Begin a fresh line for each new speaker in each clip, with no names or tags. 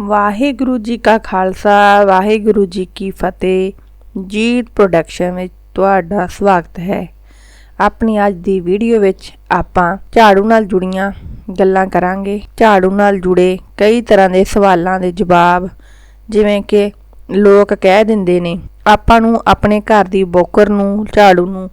ਵਾਹਿਗੁਰੂ ਜੀ ਕਾ ਖਾਲਸਾ, ਵਾਹਿਗੁਰੂ ਜੀ ਕੀ ਫਤਿਹ। ਜੀਤ ਪ੍ਰੋਡਕਸ਼ਨ ਵਿੱਚ ਤੁਹਾਡਾ ਸਵਾਗਤ ਹੈ। ਆਪਣੀ ਅੱਜ ਦੀ ਵੀਡੀਓ ਵਿੱਚ ਆਪਾਂ ਝਾੜੂ ਨਾਲ ਜੁੜੀਆਂ ਗੱਲਾਂ ਕਰਾਂਗੇ। ਝਾੜੂ ਨਾਲ ਜੁੜੇ ਕਈ ਤਰ੍ਹਾਂ ਦੇ ਸਵਾਲਾਂ ਦੇ ਜਵਾਬ, ਜਿਵੇਂ ਕਿ ਲੋਕ ਕਹਿ ਦਿੰਦੇ ਨੇ, ਆਪਾਂ ਨੂੰ ਆਪਣੇ ਘਰ ਦੀ ਬੋਕਰ ਨੂੰ, ਝਾੜੂ ਨੂੰ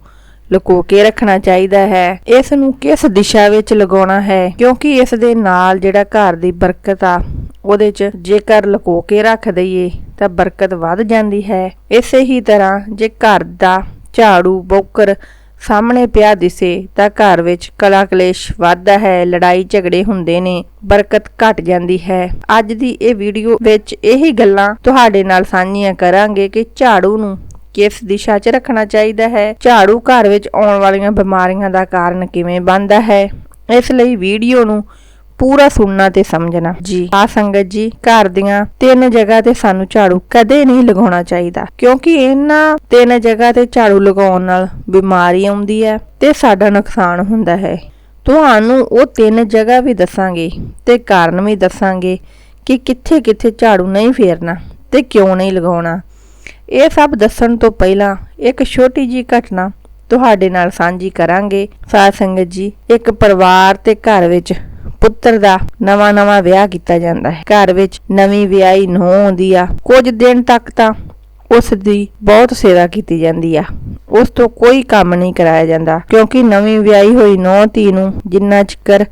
ਲੁਕੋ ਕੇ ਰੱਖਣਾ ਚਾਹੀਦਾ ਹੈ। ਇਸ ਨੂੰ ਕਿਸ ਦਿਸ਼ਾ ਵਿੱਚ ਲਗਾਉਣਾ ਹੈ? ਕਿਉਂਕਿ ਇਸ ਦੇ ਨਾਲ ਜਿਹੜਾ ਘਰ ਦੀ ਬਰਕਤ ਆ ਉਹਦੇ 'ਚ ਜੇਕਰ ਲੁਕੋ ਕੇ ਰੱਖ ਦਈਏ ਤਾਂ ਬਰਕਤ ਵੱਧ ਜਾਂਦੀ ਹੈ। ਇਸੇ ਹੀ ਤਰ੍ਹਾਂ ਜੇ ਘਰ ਦਾ ਝਾੜੂ, ਬੋਕਰ ਸਾਹਮਣੇ ਪਿਆ ਦਿਸੇ ਤਾਂ ਘਰ ਵਿੱਚ ਕਲਾ ਕਲੇਸ਼ ਵੱਧਦਾ ਹੈ, ਲੜਾਈ ਝਗੜੇ ਹੁੰਦੇ ਨੇ, ਬਰਕਤ ਘਟ ਜਾਂਦੀ ਹੈ। ਅੱਜ ਦੀ ਇਹ ਵੀਡੀਓ ਵਿੱਚ ਇਹੀ ਗੱਲਾਂ ਤੁਹਾਡੇ ਨਾਲ ਸਾਂਝੀਆਂ ਕਰਾਂਗੇ ਕਿ ਝਾੜੂ ਨੂੰ ਕਿਸ ਦਿਸ਼ਾ 'ਚ ਰੱਖਣਾ ਚਾਹੀਦਾ ਹੈ। ਝਾੜੂ ਘਰ ਵਿੱਚ ਆਉਣ ਵਾਲੀਆਂ ਬਿਮਾਰੀਆਂ ਦਾ ਕਾਰਨ ਕਿਵੇਂ ਬਣਦਾ ਹੈ? ਇਸ ਲਈ ਵੀਡੀਓ ਨੂੰ ਪੂਰਾ ਸੁਣਨਾ ਤੇ ਸਮਝਣਾ। ਜੀ। ਆ ਸੰਗਤ ਜੀ ਘਰ ਦੀਆਂ ਤਿੰਨ ਜਗ੍ਹਾ ਤੇ ਸਾਨੂੰ ਝਾੜੂ ਕਦੇ ਨਹੀਂ ਲਗਾਉਣਾ ਚਾਹੀਦਾ। ਕਿਉਂਕਿ ਇਹਨਾਂ ਤਿੰਨ ਜਗ੍ਹਾ ਤੇ ਝਾੜੂ ਲਗਾਉਣ ਨਾਲ ਬਿਮਾਰੀ ਆਉਂਦੀ ਹੈ ਤੇ ਸਾਡਾ ਨੁਕਸਾਨ ਹੁੰਦਾ ਹੈ। ਤੁਹਾਨੂੰ ਉਹ ਤਿੰਨ ਜਗ੍ਹਾ ਵੀ ਦੱਸਾਂਗੇ ਤੇ ਕਾਰਨ ਵੀ ਦੱਸਾਂਗੇ ਕਿ ਕਿੱਥੇ ਕਿੱਥੇ ਝਾੜੂ ਨਹੀਂ ਫੇਰਨਾ ਤੇ ਕਿਉਂ ਨਹੀਂ ਲਗਾਉਣਾ। ਇਹ ਸਭ ਦੱਸਣ ਤੋਂ ਪਹਿਲਾਂ ਇੱਕ ਛੋਟੀ ਜੀ ਘਟਨਾ ਤੁਹਾਡੇ ਨਾਲ ਸਾਂਝੀ ਕਰਾਂਗੇ। ਸਾਧ ਸੰਗਤ ਜੀ ਇੱਕ ਪਰਿਵਾਰ ਤੇ ਘਰ ਵਿੱਚ ਪੁੱਤਰ ਦਾ ਨਵਾਂ ਨਵਾਂ ਵਿਆਹ ਕੀਤਾ ਜਾਂਦਾ ਹੈ। ਘਰ ਵਿੱਚ ਨਵੀਂ ਵਿਆਹੀ ਨੂੰਹ ਆਉਂਦੀ ਆ। ਕੁਝ ਦਿਨ ਤੱਕ ਤਾਂ ਉਸ ਦੀ ਬਹੁਤ ਸੇਵਾ ਕੀਤੀ ਜਾਂਦੀ ਆ। ਉਸ ਤੋਂ ਕੋਈ ਕੰਮ ਨਹੀਂ ਕਰਾਇਆ ਜਾਂਦਾ, ਕਿਉਂਕਿ ਨਵੀਂ ਵਿਆਹੀ ਹੋਈ ਨੂੰਹ ਧੀ ਨੂੰ ਜਿੰਨਾ ਚਿਕਰ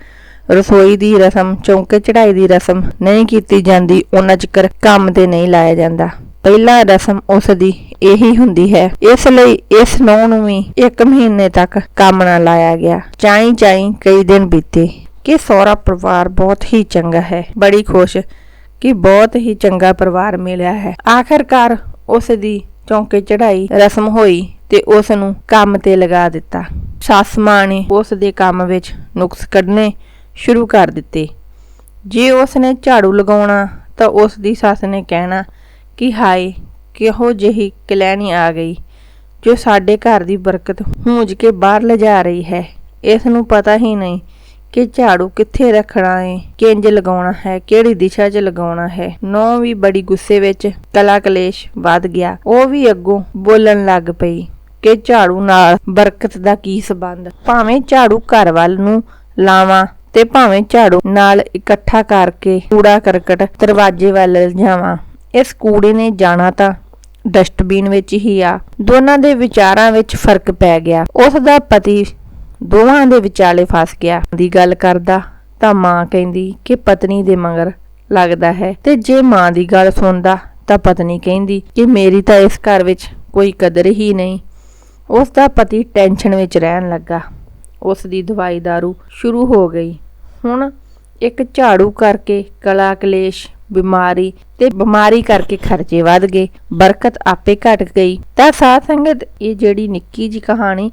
ਰਸੋਈ ਦੀ ਰਸਮ, ਚੌਂਕੇ ਚੜਾਈ ਦੀ ਰਸਮ ਨਹੀਂ ਕੀਤੀ ਜਾਂਦੀ ਉਹਨਾਂ ਚਿਕਰ ਕੰਮ ਤੇ ਨਹੀਂ ਲਾਇਆ ਜਾਂਦਾ। ਪਹਿਲਾ ਰਸਮ ਉਸ ਦੀ ਇਹੀ ਹੁੰਦੀ ਹੈ। ਇਸ ਲਈ ਇਸ ਨੂੰਹ ਨੂੰ ਵੀ 1 ਮਹੀਨੇ ਤੱਕ ਕੰਮ ਨਾ ਲਾਇਆ ਗਿਆ। ਚਾਈ ਚਾਈ ਕਈ ਦਿਨ ਬੀਤੇ। ਕਿ ਸਹੁਰਾ ਪਰਿਵਾਰ ਬਹੁਤ ਹੀ ਚੰਗਾ ਹੈ। ਬੜੀ ਖੁਸ਼ ਕਿ ਬਹੁਤ ਹੀ ਚੰਗਾ ਪਰਿਵਾਰ ਮਿਲਿਆ ਹੈ। ਆਖਰਕਾਰ ਉਸ ਦੀ ਚੌਂਕੇ ਚੜਾਈ ਰਸਮ ਹੋਈ ਤੇ ਉਸ ਨੂੰ ਕੰਮ ਤੇ ਲਗਾ ਦਿੱਤਾ। ਸੱਸ ਮਾਂ ਨੇ ਉਸ ਦੇ ਕੰਮ ਵਿੱਚ ਨੁਕਸ ਕੱਢਨੇ ਸ਼ੁਰੂ ਕਰ ਦਿੱਤੇ। ਜੇ ਉਸ ਨੇ ਝਾੜੂ ਲਗਾਉਣਾ ਤਾਂ ਉਸ ਦੀ ਸੱਸ ਨੇ ਕਹਿਣਾ ਕਿ ਹਾਏ, ਕਿਹੋ ਜਿਹੀ ਕਲੈਣੀ ਆ ਗਈ ਜੋ ਸਾਡੇ ਘਰ ਦੀ ਬਰਕਤ ਹੂੰਜ ਕੇ ਬਾਹਰ ਲਿਜਾ ਰਹੀ ਹੈ। ਇਸ ਨੂੰ ਪਤਾ ਹੀ ਨਹੀਂ ਕਿ ਝਾੜੂ ਕਿੱਥੇ ਰੱਖਣਾ ਹੈ ਕਿੰਜ ਲਗਾਉਣਾ ਹੈ? ਕਿਹੜੀ ਦਿਸ਼ਾ 'ਚ ਲਗਾਉਣਾ ਹੈ? ਨੌ ਵੀ ਬੜੀ ਗੁੱਸੇ ਵਿੱਚ ਕਲਾ ਕਲੇਸ਼ ਵੱਧ ਗਿਆ। ਉਹ ਵੀ ਅੱਗੋਂ ਬੋਲਣ ਲੱਗ ਪਈ ਕਿ ਝਾੜੂ ਨਾਲ ਬਰਕਤ ਦਾ ਕੀ ਸਬੰਧ? ਭਾਵੇਂ ਝਾੜੂ ਘਰ ਵੱਲ ਨੂੰ ਲਾਵਾਂ ਤੇ ਭਾਵੇਂ ਝਾੜੂ ਨਾਲ ਇਕੱਠਾ ਕਰਕੇ ਕੂੜਾ ਕਰਕਟ ਦਰਵਾਜ਼ੇ ਵੱਲ ਜਾਵਾਂ, ਇਸ ਕੂੜੇ ਨੇ ਜਾਣਾ ਤਾਂ ਡਸਟਬਿਨ ਵਿੱਚ ਹੀ ਆ। ਦੋਨਾਂ ਦੇ ਵਿਚਾਰਾਂ ਵਿੱਚ ਫ਼ਰਕ ਪੈ ਗਿਆ। ਉਸ ਦਾ ਪਤੀ ਦੋਵਾਂ ਦੇ ਵਿਚਾਲੇ ਫਸ ਗਿਆ। ਦੀ ਗੱਲ ਕਰਦਾ ਤਾਂ ਮਾਂ ਕਹਿੰਦੀ ਕਿ ਪਤਨੀ ਦੇ ਮਗਰ ਲੱਗਦਾ ਹੈ ਤੇ ਜੇ ਮਾਂ ਦੀ ਗੱਲ ਸੁਣਦਾ ਤਾਂ ਪਤਨੀ ਕਹਿੰਦੀ ਕਿ ਮੇਰੀ ਤਾਂ ਇਸ ਘਰ ਵਿੱਚ ਕੋਈ ਕਦਰ ਹੀ ਨਹੀਂ। ਉਸ ਦਾ ਪਤੀ ਟੈਨਸ਼ਨ ਵਿੱਚ ਰਹਿਣ ਲੱਗਾ। ਉਸ ਦੀ ਦਵਾਈ दारू ਸ਼ੁਰੂ ਹੋ ਗਈ। ਹੁਣ ਇੱਕ ਝਾੜੂ ਕਰਕੇ ਕਲਾ ਕਲੇਸ਼, ਬਿਮਾਰੀ ਤੇ ਬਿਮਾਰੀ ਕਰਕੇ ਖਰਚੇ ਵੱਧ ਗਏ। ਬਰਕਤ ਆਪੇ ਘਟ ਗਈ। ਤਾਂ ਸਾਧ ਸੰਗਤ, ਇਹ ਜਿਹੜੀ ਨਿੱਕੀ ਜੀ ਕਹਾਣੀ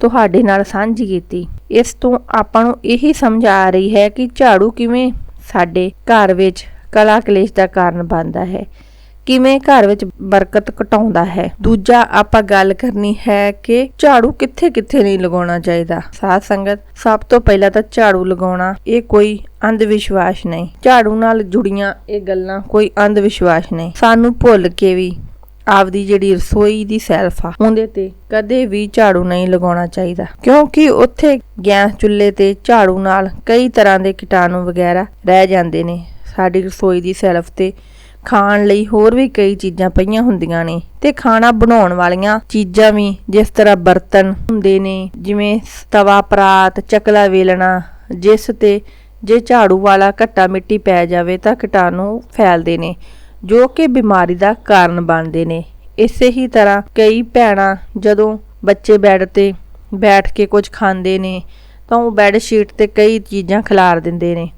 ਤੁਹਾਡੇ ਨਾਲ ਸਾਂਝੀ ਕੀਤੀ। ਇਸ ਤੋਂ ਆਪਾਂ ਨੂੰ ਇਹੀ ਸਮਝ ਆ ਰਹੀ ਹੈ ਕਿ ਝਾੜੂ ਕਿਵੇਂ ਸਾਡੇ ਘਰ ਵਿੱਚ ਕਲਾ ਕਲੇਸ਼ ਦਾ ਕਾਰਨ ਬਣਦਾ ਹੈ। ਕਿਵੇਂ ਘਰ ਵਿੱਚ ਬਰਕਤ ਘਟਾਉਂਦਾ ਹੈ। ਦੂਜਾ ਆਪਾਂ ਗੱਲ ਕਰਨੀ ਹੈ ਕਿ ਝਾੜੂ ਕਿੱਥੇ ਕਿੱਥੇ ਨਹੀਂ ਲਗਾਉਣਾ ਚਾਹੀਦਾ। ਸਾਧ ਸੰਗਤ, ਸਭ ਤੋਂ ਪਹਿਲਾਂ ਤਾਂ ਝਾੜੂ ਲਗਾਉਣਾ, ਇਹ ਕੋਈ ਅੰਧ ਵਿਸ਼ਵਾਸ ਨਹੀਂ। ਝਾੜੂ ਨਾਲ ਜੁੜੀਆਂ ਇਹ ਗੱਲਾਂ ਕੋਈ ਅੰਧ ਵਿਸ਼ਵਾਸ ਨਹੀਂ। ਸਾਨੂੰ ਭੁੱਲ ਕੇ ਵੀ ਆਪਦੀ ਜਿਹੜੀ ਰਸੋਈ ਦੀ ਸੈਲਫ ਆ, ਉਹਦੇ ਤੇ ਕਦੇ ਵੀ ਝਾੜੂ ਨਹੀਂ ਲਗਾਉਣਾ ਚਾਹੀਦਾ। ਕਿਉਂਕਿ ਉੱਥੇ ਗੈਸ ਚੁੱਲ੍ਹੇ ਤੇ ਝਾੜੂ ਨਾਲ ਕਈ ਤਰ੍ਹਾਂ ਦੇ ਕੀਟਾਣੂ ਵਗੈਰਾ ਰਹਿ ਜਾਂਦੇ ਨੇ। ਸਾਡੀ ਰਸੋਈ ਦੀ ਸੈਲਫ ਤੇ ਖਾਣ ਲਈ ਹੋਰ ਵੀ ਕਈ ਚੀਜ਼ਾਂ ਪਈਆਂ ਹੁੰਦੀਆਂ ਨੇ ਤੇ ਖਾਣਾ ਬਣਾਉਣ ਵਾਲੀਆਂ ਚੀਜ਼ਾਂ ਵੀ ਜਿਸ ਤਰ੍ਹਾਂ ਬਰਤਨ ਹੁੰਦੇ ਨੇ, ਜਿਵੇਂ ਤਵਾ, ਪਰਾਤ, ਚਕਲਾ ਵੇਲਣਾ, ਜਿਸ ਤੇ ਜੇ ਝਾੜੂ ਵਾਲਾ ਘੱਟਾ ਮਿੱਟੀ ਪੈ ਜਾਵੇ ਤਾਂ ਕੀਟਾਣੂ ਫੈਲਦੇ ਨੇ। ਜੋ ਕਿ ਬਿਮਾਰੀ ਦਾ ਕਾਰਨ ਬਣਦੇ ਨੇ। ਇਸੇ ਹੀ ਤਰ੍ਹਾਂ ਕਈ ਭੈਣਾਂ ਜਦੋਂ ਬੱਚੇ ਬੈੱਡ ਤੇ ਬੈਠ ਕੇ ਕੁਝ ਖਾਂਦੇ ਨੇ, ਤਾਂ ਉਹ ਬੈੱਡ ਸ਼ੀਟ ਤੇ ਕਈ ਚੀਜ਼ਾਂ ਖਿਲਾਰ ਦਿੰਦੇ ਨੇ।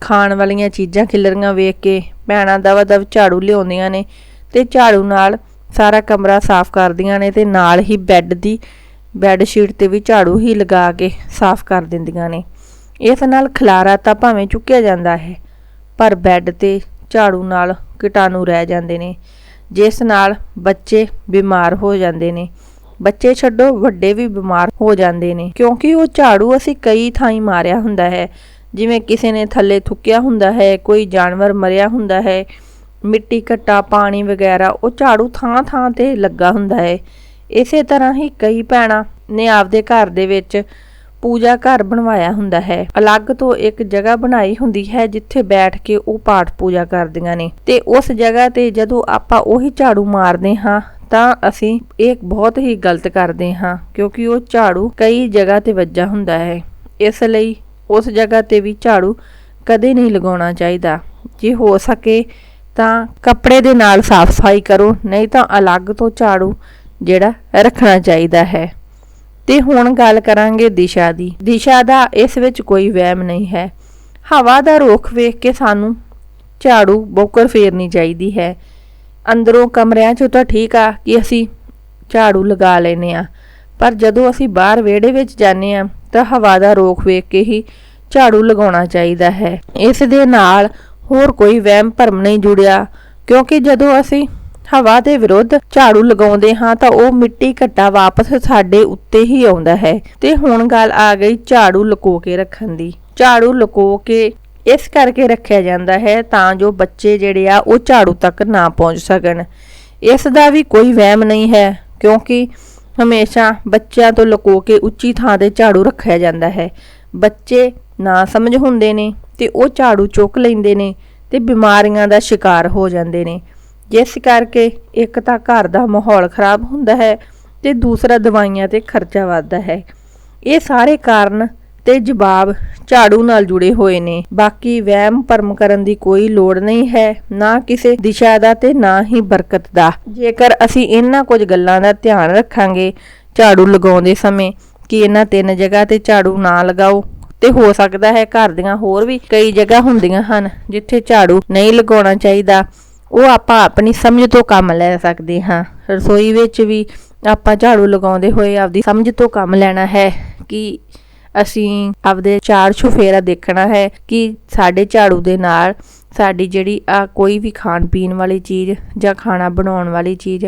ਖਾਣ ਵਾਲੀਆਂ ਚੀਜ਼ਾਂ ਖਿਲਰੀਆਂ ਵੇਖ ਕੇ ਭੈਣਾਂ ਦਵਾ ਦਵ ਝਾੜੂ ਲਿਆਉਂਦੀਆਂ ਨੇ ਤੇ ਝਾੜੂ ਨਾਲ ਸਾਰਾ ਕਮਰਾ ਸਾਫ਼ ਕਰਦੀਆਂ ਨੇ ਤੇ ਨਾਲ ਹੀ ਬੈੱਡ ਦੀ ਬੈੱਡ ਸ਼ੀਟ ਤੇ ਵੀ ਝਾੜੂ ਹੀ ਲਗਾ ਕੇ ਸਾਫ਼ ਕਰ ਦਿੰਦੀਆਂ ਨੇ। ਇਸ ਨਾਲ ਖਲਾਰਾ ਤਾਂ ਭਾਵੇਂ ਚੁੱਕਿਆ ਜਾਂਦਾ ਹੈ, ਪਰ ਬੈੱਡ ਤੇ ਝਾੜੂ ਨਾਲ ਕੀਟਾਣੂ ਰਹਿ ਜਾਂਦੇ ਨੇ। ਜਿਸ ਨਾਲ ਬੱਚੇ ਬਿਮਾਰ ਹੋ ਜਾਂਦੇ ਨੇ। ਬੱਚੇ ਛੱਡੋ, ਵੱਡੇ ਵੀ ਬਿਮਾਰ ਹੋ ਜਾਂਦੇ ਨੇ। ਕਿਉਂਕਿ ਉਹ ਝਾੜੂ ਅਸੀਂ ਕਈ ਥਾਈਂ ਮਾਰਿਆ ਹੁੰਦਾ ਹੈ। ਜਿਵੇਂ ਕਿਸੇ ਨੇ ਥੱਲੇ ਥੁੱਕਿਆ ਹੁੰਦਾ ਹੈ, ਕੋਈ ਜਾਨਵਰ ਮਰਿਆ ਹੁੰਦਾ ਹੈ, ਮਿੱਟੀ ਘੱਟਾ, ਪਾਣੀ ਵਗੈਰਾ, ਉਹ ਝਾੜੂ ਥਾਂ ਥਾਂ ਤੇ ਲੱਗਾ ਹੁੰਦਾ ਹੈ। ਇਸੇ ਤਰ੍ਹਾਂ ਹੀ ਕਈ ਭੈਣਾਂ ਨੇ ਆਪਦੇ ਘਰ ਦੇ ਵਿੱਚ ਪੂਜਾ ਘਰ ਬਣਵਾਇਆ ਹੁੰਦਾ ਹੈ। ਅਲੱਗ ਤੋਂ ਇੱਕ ਜਗ੍ਹਾ ਬਣਾਈ ਹੁੰਦੀ ਹੈ ਜਿੱਥੇ ਬੈਠ ਕੇ ਉਹ ਪਾਠ ਪੂਜਾ ਕਰਦੀਆਂ ਨੇ। ਤੇ ਉਸ ਜਗ੍ਹਾ ਤੇ ਜਦੋਂ ਆਪਾਂ ਉਹੀ ਝਾੜੂ ਮਾਰਦੇ ਹਾਂ, ਤਾਂ ਅਸੀਂ ਇਹ ਬਹੁਤ ਹੀ ਗਲਤ ਕਰਦੇ ਹਾਂ, ਕਿਉਂਕਿ ਉਹ ਝਾੜੂ ਕਈ ਜਗ੍ਹਾ ਤੇ ਵੱਜਾ ਹੁੰਦਾ ਹੈ। ਇਸ ਲਈ ਉਸ ਜਗ੍ਹਾ ਤੇ ਵੀ ਝਾੜੂ ਕਦੇ ਨਹੀਂ ਲਗਾਉਣਾ ਚਾਹੀਦਾ। ਜੇ ਹੋ ਸਕੇ ਤਾਂ ਕੱਪੜੇ ਦੇ ਨਾਲ ਸਾਫ਼ ਸਫ਼ਾਈ ਕਰੋ, ਨਹੀਂ ਤਾਂ ਅਲੱਗ ਤੋਂ ਝਾੜੂ ਜਿਹੜਾ ਰੱਖਣਾ ਚਾਹੀਦਾ ਹੈ। ਤੇ ਹੁਣ ਗੱਲ ਕਰਾਂਗੇ ਦਿਸ਼ਾ ਦੀ। ਦਿਸ਼ਾ ਦਾ ਇਸ ਵਿੱਚ ਕੋਈ ਵਹਿਮ ਨਹੀਂ ਹੈ। ਹਵਾ ਦਾ ਰੁਖ ਵੇਖ ਕੇ ਸਾਨੂੰ ਝਾੜੂ ਬੋਕਰ ਫੇਰਨੀ ਚਾਹੀਦੀ ਹੈ। ਅੰਦਰੋਂ ਕਮਰਿਆਂ 'ਚੋਂ ਤਾਂ ਠੀਕ ਆ ਕਿ ਅਸੀਂ ਝਾੜੂ ਲਗਾ ਲੈਨੇ ਆ ਪਰ ਜਦੋਂ ਅਸੀਂ ਬਾਹਰ ਵਿਹੜੇ ਵਿੱਚ ਜਾਂਦੇ ਆ ਤਾਂ ਹਵਾ ਦਾ ਰੋਖ ਵੇਖ ਕੇ ਹੀ ਝਾੜੂ ਲਗਾਉਣਾ ਚਾਹੀਦਾ ਹੈ। ਇਸ ਦੇ ਨਾਲ ਹੋਰ ਕੋਈ ਵਹਿਮ ਭਰਮ ਨਹੀਂ ਜੁੜਿਆ, ਕਿਉਂਕਿ ਜਦੋਂ ਅਸੀਂ ਹਵਾ ਦੇ ਵਿਰੁੱਧ ਝਾੜੂ ਲਗਾਉਂਦੇ ਹਾਂ ਤਾਂ ਉਹ ਮਿੱਟੀ ਘੱਟਾ ਵਾਪਸ ਸਾਡੇ ਉੱਤੇ ਹੀ ਆਉਂਦਾ ਹੈ। ਤੇ ਹੁਣ ਗੱਲ ਆ ਗਈ ਝਾੜੂ ਲੁਕੋ ਕੇ ਰੱਖਣ ਦੀ। ਝਾੜੂ ਲੁਕੋ ਕੇ ਇਸ ਕਰਕੇ ਰੱਖਿਆ ਜਾਂਦਾ ਹੈ ਤਾਂ ਜੋ ਬੱਚੇ ਜਿਹੜੇ ਆ ਉਹ ਝਾੜੂ ਤੱਕ ਨਾ ਪਹੁੰਚ ਸਕਣ। ਇਸ ਦਾ ਵੀ ਕੋਈ ਵਹਿਮ ਨਹੀਂ ਹੈ, ਕਿਉਂਕਿ ਹਮੇਸ਼ਾ ਬੱਚਿਆਂ ਤੋਂ ਲੁਕੋ ਕੇ ਉੱਚੀ ਥਾਂ ਤੇ ਝਾੜੂ ਰੱਖਿਆ ਜਾਂਦਾ ਹੈ। ਬੱਚੇ ਨਾ ਸਮਝ ਹੁੰਦੇ ਨੇ ਤੇ ਉਹ ਝਾੜੂ ਚੁੱਕ ਲੈਂਦੇ ਨੇ ਤੇ ਬਿਮਾਰੀਆਂ ਦਾ ਸ਼ਿਕਾਰ ਹੋ ਜਾਂਦੇ ਨੇ। ਜਿਸ ਕਰਕੇ ਇੱਕ ਤਾਂ ਘਰ ਦਾ ਮਾਹੌਲ ਖਰਾਬ ਹੁੰਦਾ ਹੈ ਤੇ ਦੂਸਰਾ ਦਵਾਈਆਂ ਤੇ ਖਰਚਾ ਵੱਧਦਾ ਹੈ। ਇਹ ਸਾਰੇ ਕਾਰਨ ਤੇ ਜਵਾਬ ਝਾੜੂ ਨਾਲ ਜੁੜੇ ਹੋਏ ਨੇ। ਬਾਕੀ ਵਹਿਮ ਭਰਮ ਕਰਨ ਦੀ ਕੋਈ ਲੋੜ ਨਹੀਂ ਹੈ, ਨਾ ਕਿਸੇ ਦਿਸ਼ਾ ਦਾ ਤੇ ਨਾ ਹੀ ਬਰਕਤ ਦਾ। ਜੇਕਰ ਅਸੀਂ ਇਹਨਾਂ ਕੁਝ ਗੱਲਾਂ ਦਾ ਧਿਆਨ ਰੱਖਾਂਗੇ ਝਾੜੂ ਲਗਾਉਂਦੇ ਸਮੇਂ, ਕਿ ਇਹਨਾਂ ਤਿੰਨ ਜਗ੍ਹਾ ਤੇ ਝਾੜੂ ਨਾ ਲਗਾਓ, ਤੇ ਹੋ ਸਕਦਾ ਹੈ ਘਰ ਦੀਆਂ ਹੋਰ ਵੀ ਕਈ ਜਗ੍ਹਾ ਹੁੰਦੀਆਂ ਹਨ ਜਿੱਥੇ ਝਾੜੂ ਨਹੀਂ ਲਗਾਉਣਾ ਚਾਹੀਦਾ ਉਹ ਆਪਾਂ ਆਪਣੀ ਸਮਝ ਤੋਂ ਕੰਮ ਲੈ ਸਕਦੇ ਹਾਂ। ਰਸੋਈ ਵਿੱਚ ਵੀ ਆਪਾਂ ਝਾੜੂ ਲਗਾਉਂਦੇ ਹੋਏ ਆਪਦੀ ਸਮਝ ਤੋਂ ਕੰਮ ਲੈਣਾ ਹੈ ਕਿ ਅਸੀਂ ਆਪਦੇ ਚਾਰ ਛੁਫੇਰਾ ਦੇਖਣਾ ਹੈ ਕਿ ਸਾਡੇ ਝਾੜੂ ਦੇ ਨਾਲ ਸਾਡੀ ਜਿਹੜੀ ਆ ਕੋਈ ਵੀ ਖਾਣ ਪੀਣ ਵਾਲੀ ਚੀਜ਼ ਜਾਂ ਖਾਣਾ ਬਣਾਉਣ ਵਾਲੀ ਚੀਜ਼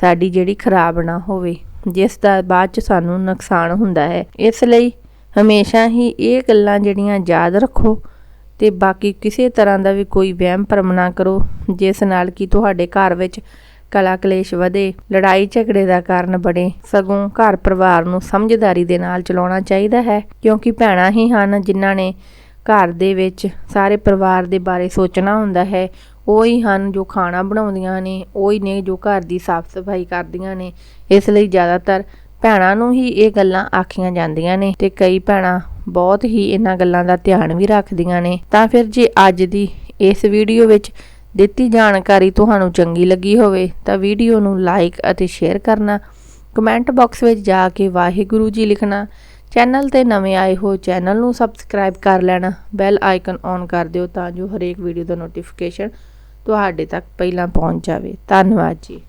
ਸਾਡੀ ਜਿਹੜੀ ਖਰਾਬ ਨਾ ਹੋਵੇ, ਜਿਸ ਦਾ ਬਾਅਦ ਚ ਸਾਨੂੰ ਨੁਕਸਾਨ ਹੁੰਦਾ ਹੈ। ਇਸ ਲਈ ਹਮੇਸ਼ਾ ਹੀ ਇਹ ਗੱਲਾਂ ਜਿਹੜੀਆਂ ਯਾਦ ਰੱਖੋ ਤੇ ਬਾਕੀ ਕਿਸੇ ਤਰ੍ਹਾਂ ਦਾ ਵੀ ਕੋਈ ਵਹਿਮ ਭਰਮ ਨਾ ਕਰੋ, ਜਿਸ ਨਾਲ ਕਿ ਤੁਹਾਡੇ ਘਰ ਵਿੱਚ ਕਲਾ ਕਲੇਸ਼ ਵਧੇ, ਲੜਾਈ ਝਗੜੇ ਦਾ ਕਾਰਨ ਬਣੇ, ਸਗੋਂ ਘਰ ਪਰਿਵਾਰ ਨੂੰ ਸਮਝਦਾਰੀ ਦੇ ਨਾਲ ਚਲਾਉਣਾ ਚਾਹੀਦਾ ਹੈ, ਕਿਉਂਕਿ ਭੈਣਾਂ ਹੀ ਹਨ ਜਿਨ੍ਹਾਂ ਨੇ ਘਰ ਦੇ ਵਿੱਚ ਸਾਰੇ ਪਰਿਵਾਰ ਦੇ ਬਾਰੇ ਸੋਚਣਾ ਹੁੰਦਾ ਹੈ। ਉਹ ਹੀ ਹਨ ਜੋ ਖਾਣਾ ਬਣਾਉਂਦੀਆਂ ਨੇ, ਉਹ ਹੀ ਨੇ ਜੋ ਘਰ ਦੀ ਸਾਫ਼ ਸਫ਼ਾਈ ਕਰਦੀਆਂ ਨੇ। ਇਸ ਲਈ ਜ਼ਿਆਦਾਤਰ ਭੈਣਾਂ ਨੂੰ ਹੀ ਇਹ ਗੱਲਾਂ ਆਖੀਆਂ ਜਾਂਦੀਆਂ ਨੇ ਤੇ ਕਈ ਭੈਣਾਂ ਬਹੁਤ ਹੀ ਇਹਨਾਂ ਗੱਲਾਂ ਦਾ ਧਿਆਨ ਵੀ ਰੱਖਦੀਆਂ ਨੇ। ਤਾਂ ਫਿਰ ਜੇ ਅੱਜ ਦੀ ਇਸ ਵੀਡੀਓ ਵਿੱਚ ਦਿੱਤੀ ਜਾਣਕਾਰੀ ਤੁਹਾਨੂੰ ਚੰਗੀ ਲੱਗੀ ਹੋਵੇ, ਤਾਂ ਵੀਡੀਓ ਨੂੰ ਲਾਈਕ ਅਤੇ ਸ਼ੇਅਰ ਕਰਨਾ, ਕਮੈਂਟ ਬਾਕਸ ਵਿੱਚ ਜਾ ਕੇ ਵਾਹਿਗੁਰੂ ਜੀ ਲਿਖਣਾ, ਚੈਨਲ ਤੇ ਨਵੇਂ ਆਏ ਹੋ ਚੈਨਲ ਨੂੰ ਸਬਸਕ੍ਰਾਈਬ ਕਰ ਲੈਣਾ, ਬੈਲ ਆਈਕਨ ਔਨ ਕਰ ਦਿਓ ਤਾਂ ਜੋ ਹਰੇਕ ਵੀਡੀਓ ਦਾ ਨੋਟੀਫਿਕੇਸ਼ਨ ਤੁਹਾਡੇ ਤੱਕ ਪਹਿਲਾਂ ਪਹੁੰਚ ਜਾਵੇ। ਧੰਨਵਾਦ ਜੀ।